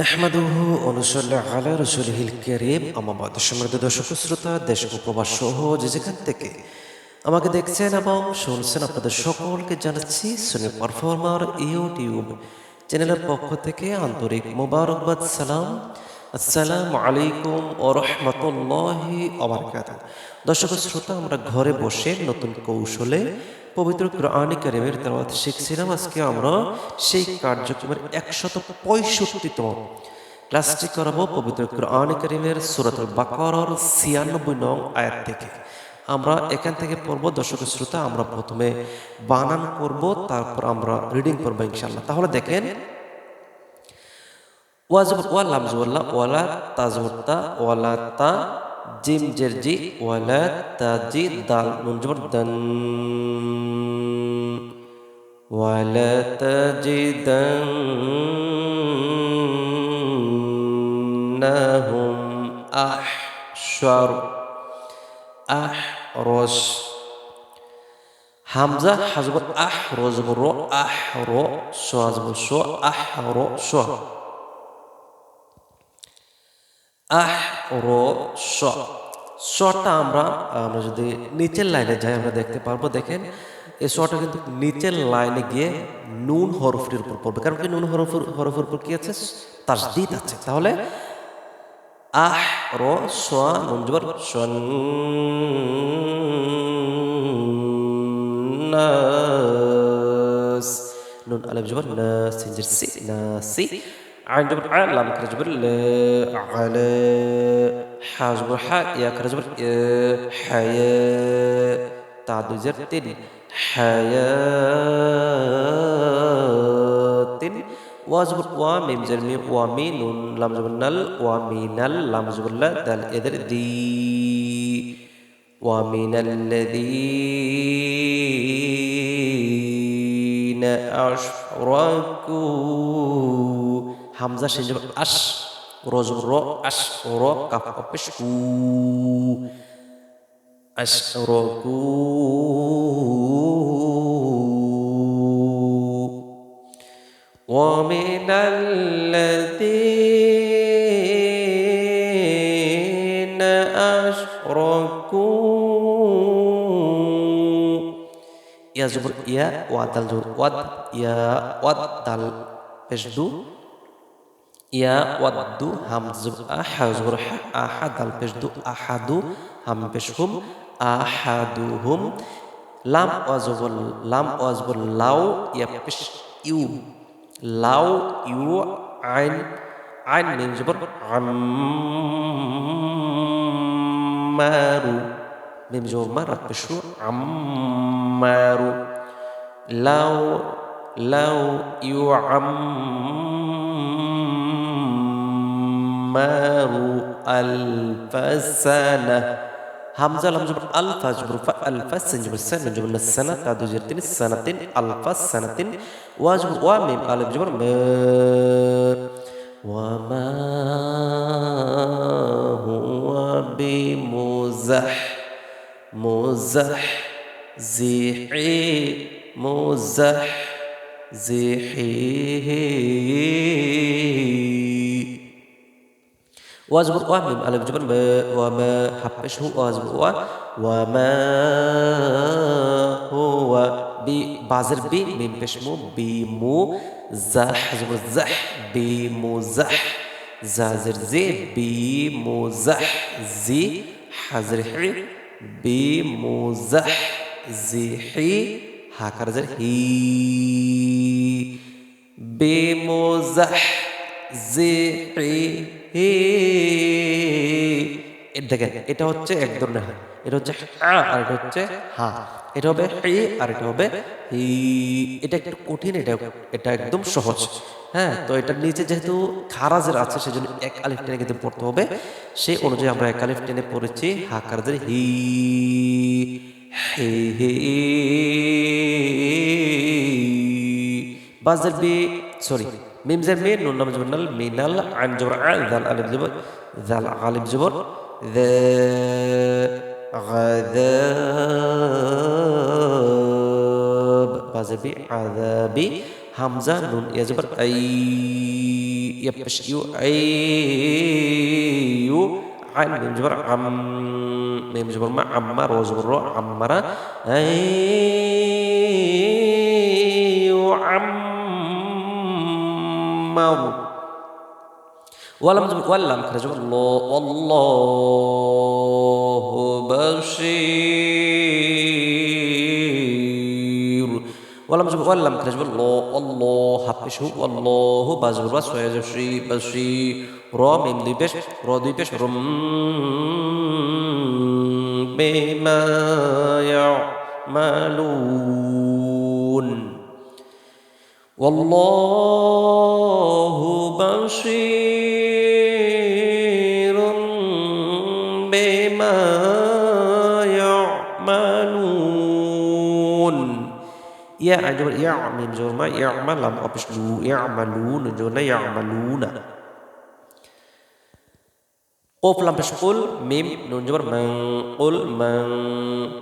নাহমাদুহু অনুসল্লাহ আলা রসুলহিল করিম। আমাবাদ সমৃদ্ধ দর্শক শ্রোতা, দেশ উপবাস সহ যেখান থেকে আমাকে দেখছেন এবং শুনছেন, আপনাদের সকলকে জানাচ্ছি সুনি পারফর্মার ইউটিউব চ্যানেলের পক্ষ থেকে আন্তরিক মোবারকবাদ, সালাম। আসসালামু আলাইকুম ও রহমতুল্লাহি দর্শক শ্রোতা, আমরা ঘরে বসে নতুন কৌশলে পবিত্র কোরআনী কারিমের তেলাওয়াত শিখছিলাম আজকে আমরা সেই কার্যক্রমের একশত পঁয়ষট্টিতম ক্লাসটি করাবো পবিত্র কোরআনী কারিমের সুরাতুল বাকরার ছিয়ানব্বই নং আয়াত থেকে। আমরা এখান থেকে পড়ব, দর্শক শ্রোতা, আমরা প্রথমে বানান করব, তারপর আমরা রিডিং করব ইনশাল্লাহ তাহলে দেখেন ওয়াজবর ওয়া লামজুল্লাহ ওয়ালা তাজবুরতা ওয়ালা তা জিম জেরজি ওয়ালা তাজি দাল নুন জবর দান ওয়ালা তাজিদান্নাহুম আহশার আহরস হামজা হাজবর আহ রজবর আহ র স হাজবর স আহ র স আহ র স শটা আমরা আমরা যদি নিচের লাইনে যাই, আমরা দেখতে পারব, দেখেন, এই শটা কিন্তু নিচের লাইনে গিয়ে নুন হরফটির উপর পড়বে। কারণ কি নুন হরফ হরফের উপর কি আছে? তার দিত আছে। তাহলে আহ র স নুন জবর সন নাস। নুন জবর নাস সিনজির সি عين جبر ع لام كرا جبر ل على ح جبر ح يا كرا جبر حياء تعدو زر تن حياة واجبر وا ميم زر ميم وا مي نون لام جبر نل وا مي نل لام جبر لا دال ادر دي ومن الذين أشركوا. همزة شنجب أش. روزم رو أش. رو. كاف أبش কু أش. র কু ومن الذين أشركوا. يا زبر. يا ودل يا ودل بشدو ইয়া ওয়াদ্দু হামজু আহাজুর আহাদ আল পেশদু আহাদু হাম পেশহুম আহাদুহুম লাম ওয়াজবুল লাম ওয়াজবুল লাউ ইয়া পেশ ইউ লাউ ইউ আইন আইন মিম জবর আম্মারু মিম জবর মার পেশু আম্মারু লাউ লাউ ইউ আম عمار ألف سنة. همزة لم ألف جبر فألف سن جبر سن جبر السنة تعدو جرتين سنة ألف سنة. واجبر وميم ألف جبر ما وما هو بمزح مزح زحي مزح زحي واجبر وميم ألف جبر ما وما حبشه واجبر و وما هو بي بازر بي ميم بشمو بيمو زح جبر زح بيمو زح. زازر زي بيمو زح زي. حزر حي بيمو زح زي حي. هكذا زر هي بمزح হে। দেখেন, এটা হচ্ছে এক ধরনের হা। এটা হচ্ছে হা আর এটা হচ্ছে হা। এটা হবে হে আর এটা হবে হি। এটা একটু কঠিন, এটা এটা একদম সহজ। হ্যাঁ তো এটার নিচে যেহেতু খারাজের আছে, সেজন্য এক আলিফ টেনে কিন্তু পড়তে হবে। সেই অনুযায়ী আমরা এক আলিফ টেনে পড়েছি হা কারাজের হি। হে হে। বাজার বি সরি। ميم زال مين؟ نون نمز جبر نل مينال عن جبر عن ذال ألف زبر ذال غالب زبر ذا غذاب. بازبي عذابي همزة نون يا زبر أي يبش يو أي يو عن ميم جبر عم ميم جبر ما عمر وجبر عمر أي عمر ولم ولم كرجو الله. والله بشير. ولم جب ولم كرجو الله. والله حبشه والله بزر بس ويجشي بشي را ميم دي بش را دي بش رم بما يعملون. والله بصير بما يعملون. يا عجب يعمل جرما يعمل لم أبشلو يعملون جرنا يعملون. Quf lam pesh qul mim nun jubar mang qul mang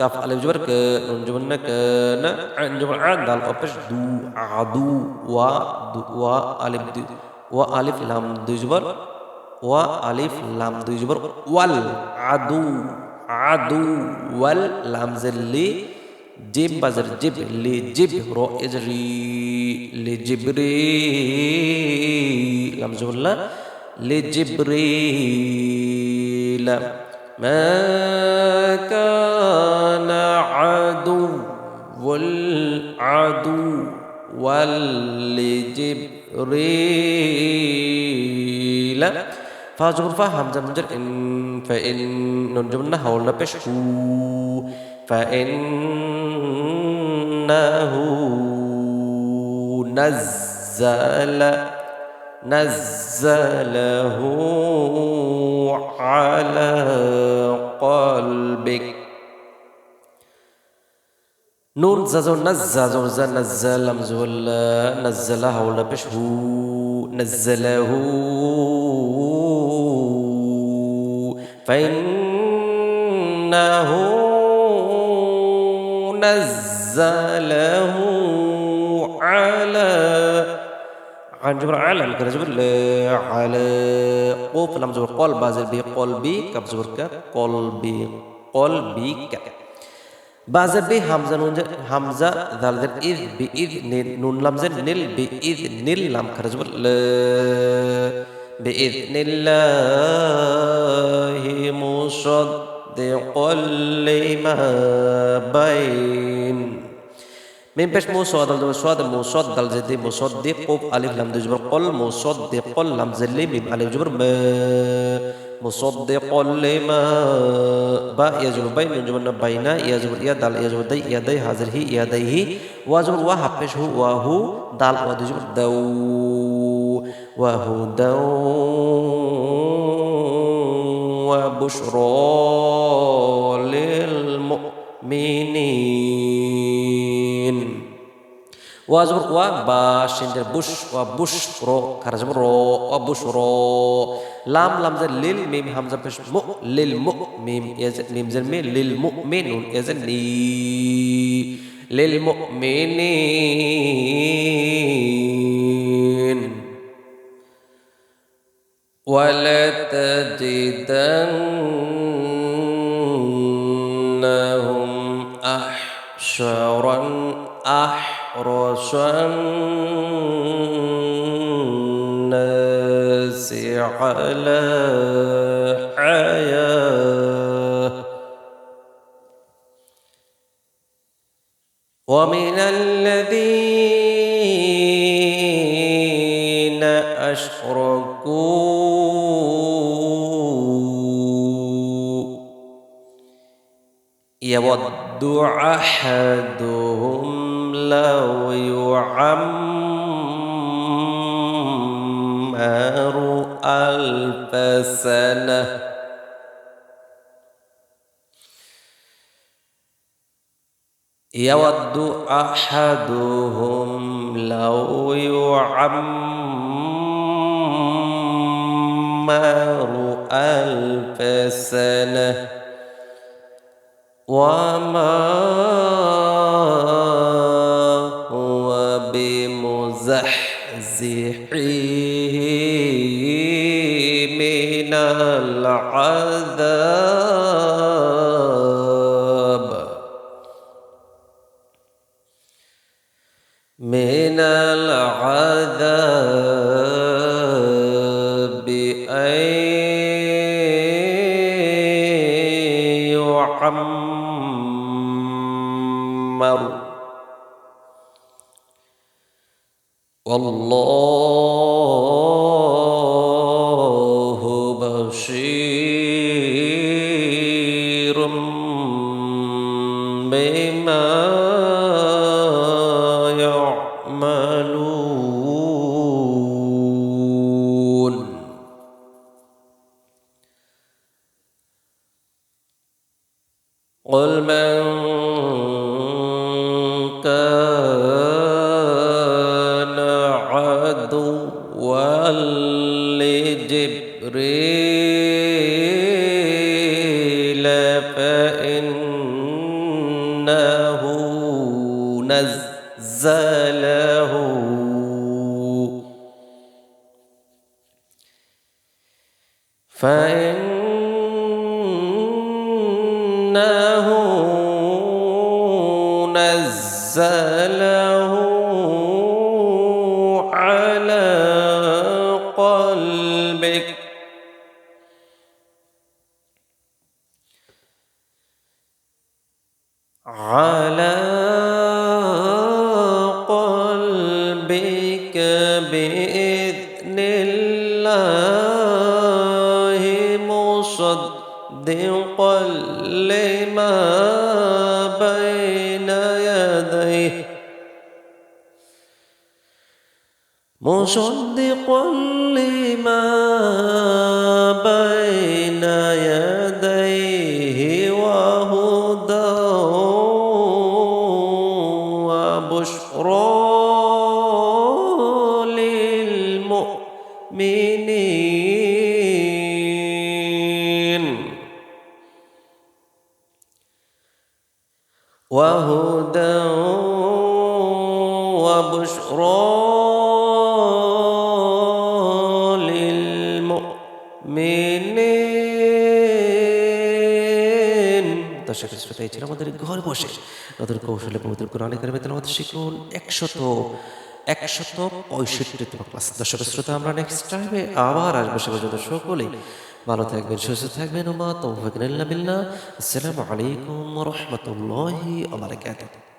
kaf alif jubar ke nun jubar na ke na an jubar an dal ko pesh du adu wa du wa alif du wa alif lam du jubar wa alif lam du jubar wal adu adu wal lam zilli jib bazar jib li jib ro ijri li jibri lam jubar la لجبريل ما كان عدو والعدو ولجبريل فاجبر فهم زمجر إن فإن ننجمنا حول بشهو فإنه نزل نزله على قلبك. نون زازو نزازو نزل مزول نزله ولا بشهو نزله. فإنه نزله. عن جبر على كذا جبر على قوف لم جبر قل بازل بي قل بي كب جبر ك قل بي قل بي ك بازل بي همزة نون همزة ذال ذل إذ بي إذ نون لم زل نل بي إذ نل لم كذا جبر ل بإذن الله مصدقا لما بين. من بش موصاد المصاد موصاد دل زدي مصدق ألف لم جبر قل مصدق قل لم زلي ميم ألف جبر ما. مصدق لما با بين جبر يا دال يجبر دي يا دي حاضر هي يا دي هي. واجبر وحبش هو وهو دال ودي جبر دو. وهو دو. وبشرى للمؤمنين. وازبر وباشندر بش وبش رو كرزم رو وبش رو لام لام زر لل ميم همزة بش مؤ للمؤ ميم يزن ميم زر مي للمؤمن يزن لي للمؤمنين ولتجدنهم أحشرا أحرس الناس على حياة. ومن يود أحدهم لو يعمر ألف سنة. يود أحدهم لو يعمر ألف سنة. وما هو بمزحزحه من العذاب. فإنه نزله على قلبك. على قلبك بإذن الله. وهدى وبشرى للمؤمنين وهدى وبشرى للمؤمنين দর্শক শ্রোতা ছিল আমাদের ঘর বসে নতুন কৌশলে পবিত্র কোরআন কারিমে তেলাওয়াত শিখুন। একশত একশত পঁয়ষট্টিতম ক্লাস। দর্শক শ্রোতা, আমরা নেক্সট টাইমে আবার আসব। সে পর্যন্ত সকলেই ভালো থাকবেন, সুস্থ থাকবেন। ওমা তৌফিক বিল্লাহ। আসসালামু আলাইকুম রহমতুল্লাহি আবরাকাতুহু